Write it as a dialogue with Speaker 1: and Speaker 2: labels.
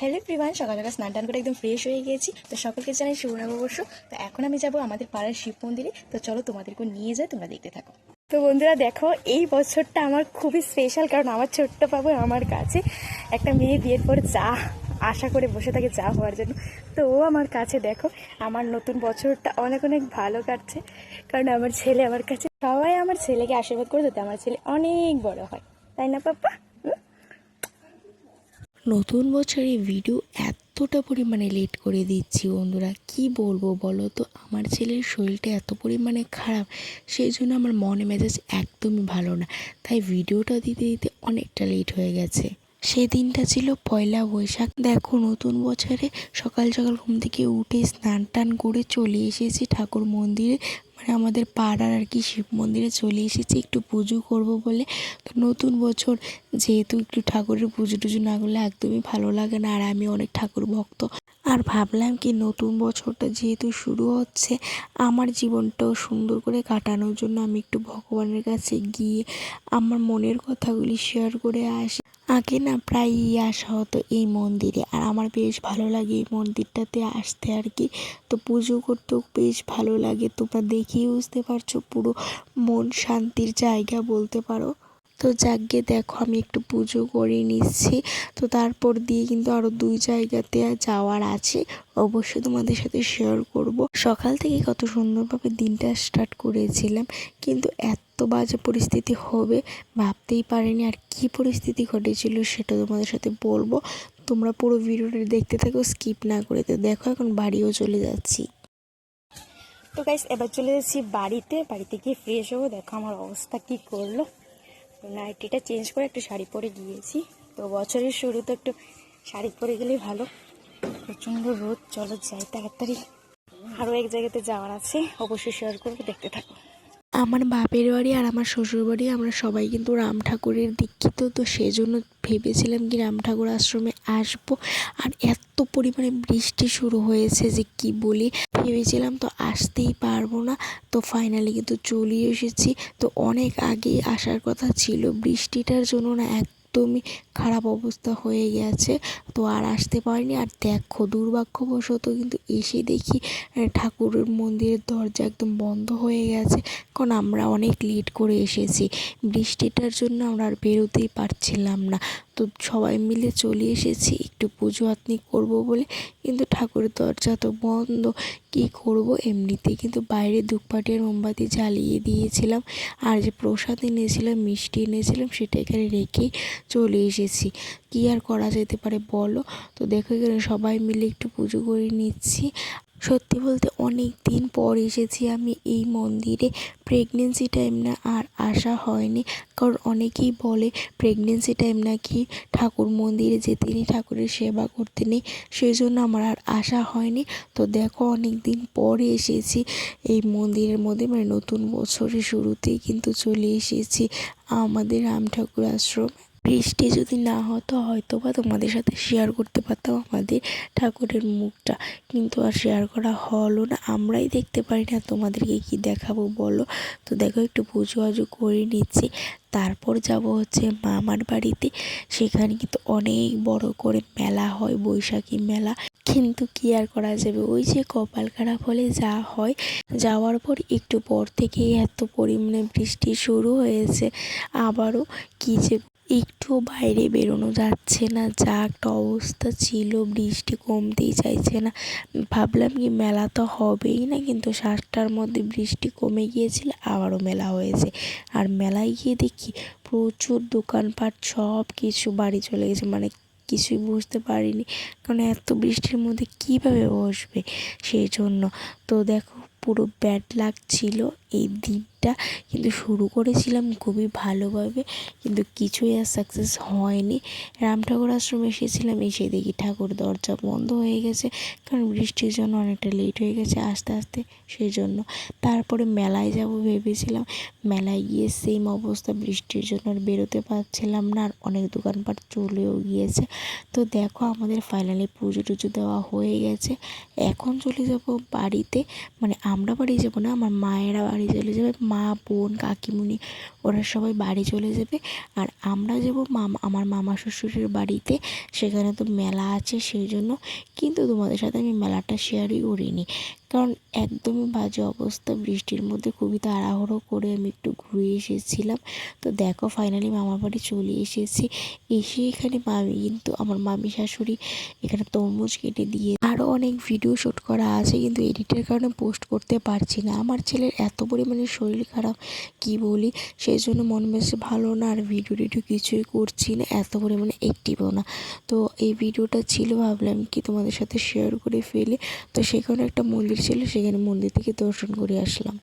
Speaker 1: Hello প্রিভান সকাল সকাল স্নান টান করে একদম ফ্রেশ হয়ে গিয়েছি তো সকলকে জানাই নববর্ষ তো এখন আমি যাব আমাদের পাড়ার শিব মন্দিরে। তো চলো তোমাদেরকে নিয়ে যাই, তোমরা দেখতে থাকো। তো বন্ধুরা দেখো, এই বছরটা আমার খুবই স্পেশাল কারণ আমার ছোট্ট পাবো আমার কাছে একটা মেয়ে বিয়ের পর যা আশা করে বসে থাকে যা হওয়ার জন্য। তো ও আমার কাছে দেখো, আমার নতুন বছরটা অনেক অনেক ভালো কাটছে। কারণ আমার ছেলে আমার কাছে সবাই আমার ছেলেকে আশীর্বাদ করে যাতে আমার ছেলে অনেক বড় হয়। তাই না, পাপ্পা?
Speaker 2: নতুন বছরে ভিডিও এতটা পরিমাণে লেট করে দিচ্ছি বন্ধুরা। কি বলব বলো তো? আমার ছেলের শরীরটা এত পরিমাণে খারাপ, সেই জন্য আমার মনে মেজাজ একদমই ভালো না। তাই ভিডিওটা দিতে দিতে অনেকটা লেট হয়ে গেছে। সেদিনটা ছিল পয়লা বৈশাখ। দেখো, নতুন বছরে সকাল সকাল ঘুম থেকে উঠে স্নান টান করে চলে এসেছি ঠাকুর মন্দিরে। মানে আমাদের পাড়ার আর কি শিব মন্দিরে চলে এসেছি, একটু পুজো করব বলে। তো নতুন বছর যেহেতু একটু ঠাকুরের পুজো টুজো না করলে একদমই ভালো লাগে না, আর আমি অনেক ঠাকুর ভক্ত। আর ভাবলাম কি নতুন বছরটা যেহেতু শুরু হচ্ছে, আমার জীবনটাও সুন্দর করে কাটানোর জন্য আমি একটু ভগবানের কাছে গিয়ে আমার মনের কথাগুলি শেয়ার করে আসি। আগে না প্রায়ই আসা হতো এই মন্দিরে। আর আমার বেশ ভালো লাগে এই মন্দিরটাতে আসতে আর কি। তো পুজো করতেও বেশ ভালো লাগে। তোমরা দেখেই বুঝতে পারছ পুরো মন শান্তির জায়গা বলতে পারো। তো যাকে দেখো আমি একটু পুজো করে নিচ্ছি। তো তারপর দিয়ে কিন্তু আরও দুই জায়গাতে যাওয়ার আছে। অবশ্যই তোমাদের সাথে শেয়ার করব। সকাল থেকে কত সুন্দরভাবে দিনটা স্টার্ট করেছিলাম। কিন্তু এত বাজে পরিস্থিতি হবে, ভাবতেই পারিনি আর কি পরিস্থিতি ঘটেছিল সেটা তোমাদের সাথে বলব। তোমরা পুরো ভিডিওটা দেখতে থাকো স্কিপ না করে তো দেখো এখন বাড়িও চলে যাচ্ছি।
Speaker 1: তো গাইস এবার চলে যাচ্ছি বাড়িতে। বাড়িতে গিয়ে ফ্রেশ হব, দেখো আমার অবস্থা কি করল। নাইটিটা চেঞ্জ করে একটু শাড়ি পরে গিয়েছি। তো বছরের শুরু তো একটু শাড়ি পরে গেলেই ভালো। প্রচণ্ড রোদ, চলো যাই তাড়াতাড়ি। আরও এক জায়গাতে যাওয়ার আছে, অবশ্যই শেয়ার করব, দেখতে থাকো।
Speaker 2: আমার বাপের বাড়ি আর আমার শ্বশুর বাড়ি, আমরা সবাই কিন্তু রাম ঠাকুরের দীক্ষিত। তো সেজন্য ভেবেছিলাম কি রাম ঠাকুর আশ্রমে আসব। আর এত পরিমাণে বৃষ্টি শুরু হয়েছে যে কি বলি? ভেবেছিলাম তো আসতেই পারব না। তো ফাইনালি কিন্তু চলে এসেছি। তো অনেক আগেই আসার কথা ছিল। বৃষ্টিটার জন্য না একদমই খারাপ অবস্থা হয়ে গেছে। তো আর আসতে পারিনি। আর দেখো, দুর্ভাগ্যবশত কিন্তু এসে দেখি ঠাকুরের মন্দিরের দরজা একদম বন্ধ হয়ে গেছে। কারণ আমরা অনেক লেট করে এসেছি। বৃষ্টিটার জন্য আমরা আর বেরোতেই পারছিলাম না। তো সবাই মিলে চলে এসেছি। একটু পুজো আতনি করব বলে। কিন্তু ঠাকুরের দরজা তো বন্ধ। কি করব? এমনিতেই কিন্তু বাইরে ধূপকাঠি মোমবাতি জ্বালিয়ে দিয়েছিলাম। আর যে প্রসাদ এনেছিলাম, মিষ্টি এনেছিলাম, সেটা এখানে রেখেই চলে এসেছি। কি আর করা যেতে পারে বলো? তো দেখো এখানে সবাই মিলে একটু পুজো করে নিচ্ছি। সত্যি বলতে অনেক দিন পর এসেছি আমি এই মন্দিরে। প্রেগনেন্সি টাইম না আর আসা হয়নি। কারণ অনেকেই বলে প্রেগনেন্সি টাইম নাকি ঠাকুর মন্দিরে যেতে নেই ঠাকুরের সেবা করতে নেই সেই জন্য আমার আর আসা হয়নি। তো দেখো অনেক দিন পরে এসেছি। এই মন্দিরের মধ্যে মানে নতুন বছরের শুরুতেই কিন্তু চলে এসেছি আমাদের রাম ঠাকুর আশ্রম। বৃষ্টি যদি না হতো হয়তো বা তোমাদের সাথে শেয়ার করতে পারতাম আমাদের ঠাকুরের মুখটা। কিন্তু আর শেয়ার করা হলো না। আমরাই দেখতে পারি না তোমাদেরকে কি দেখাবো, বলো? তো দেখো, একটু পুজো আজো করে নিচ্ছি। তারপর যাব হচ্ছে মামার বাড়িতে। সেখানে কিন্তু অনেক বড় করে মেলা হয়, বৈশাখী মেলা। কিন্তু কি আর করা যাবে? ওই যে কপাল খারাপ হলে যা হয়। যাওয়ার পর একটু পর থেকেই এত পরিমাণে বৃষ্টি শুরু হয়েছে। আবারও কি যে একটু বাইরে বেরোনো যাচ্ছে না, যা একটা অবস্থা ছিল, বৃষ্টি কমতেই চাইছে না। ভাবলাম কি মেলা তো হবেই না, কিন্তু সাতটার মধ্যে বৃষ্টি কমে গিয়েছিল, আবারও মেলা হয়েছে। আর মেলায় গিয়ে দেখি প্রচুর দোকানপাট, সব কিছু বাড়ি চলে গেছে মানে কিছুই বুঝতে পারিনি, কারণ এত বৃষ্টির মধ্যে কীভাবে বসবে? সেই জন্য। তো দেখো পুরো ব্যাড লাগছিল এই দিনটা কিন্তু শুরু করেছিলাম খুবই ভালোভাবে, কিন্তু কিছুই আর সাকসেস হয়নি। রাম ঠাকুর আশ্রমে এসেছিলাম, এসে দেখি ঠাকুর দরজা বন্ধ হয়ে গেছে, কারণ বৃষ্টির জন্য অনেকটা লেট হয়ে গেছে আস্তে আস্তে সেই জন্য তারপরে মেলায় যাব ভেবেছিলাম, মেলায় গিয়ে সেম অবস্থা, বৃষ্টির জন্য আর বেরোতে পারছিলাম না, আর অনেক দোকানপাট চলেও গিয়েছে। তো দেখো আমাদের ফাইনালি পুজো টুজো দেওয়া হয়ে গেছে, এখন চলে যাব বাড়িতে মানে আমরা বাড়ি যাব না, আমার মায়েরা বাড়ি চলে যাবে, মা, বোন কাকিমুনি ওরা সবাই বাড়ি চলে যাবে। আর আমরা যাব মামা, আমার মামা শ্বশুরের বাড়িতে, সেখানে তো মেলা আছে সেই জন্য কিন্তু তোমাদের সাথে আমি মেলাটা শেয়ারই করিনি। কারণ একদমই বাজে অবস্থা, বৃষ্টির মধ্যে খুবই তাড়াহুড়ো করে আমি একটু ঘুরে এসেছিলাম। তো দেখো ফাইনালি মামার বাড়ি চলে এসেছি। এসে এখানে মামি কিন্তু আমার মামি শাশুড়ি এখানে তরমুজ কেটে দিয়ে আরও অনেক ভিডিও শ্যুট করা আছে, কিন্তু এডিটের কারণে পোস্ট করতে পারছি না। আমার ছেলের এত পরিমাণে শরীর খারাপ, কি বলি? সেই জন্য মন বেশি ভালো না, আর ভিডিও টিডিও কিছুই করছি না, এত পরিমাণে অ্যাক্টিভও না। তো এই ভিডিওটা ছিল, ভাবলাম কি তোমাদের সাথে শেয়ার করে ফেলি। তো সেখানে একটা মন্দির ছিল, সেখানে মন্দির থেকে দর্শন করে আসলাম।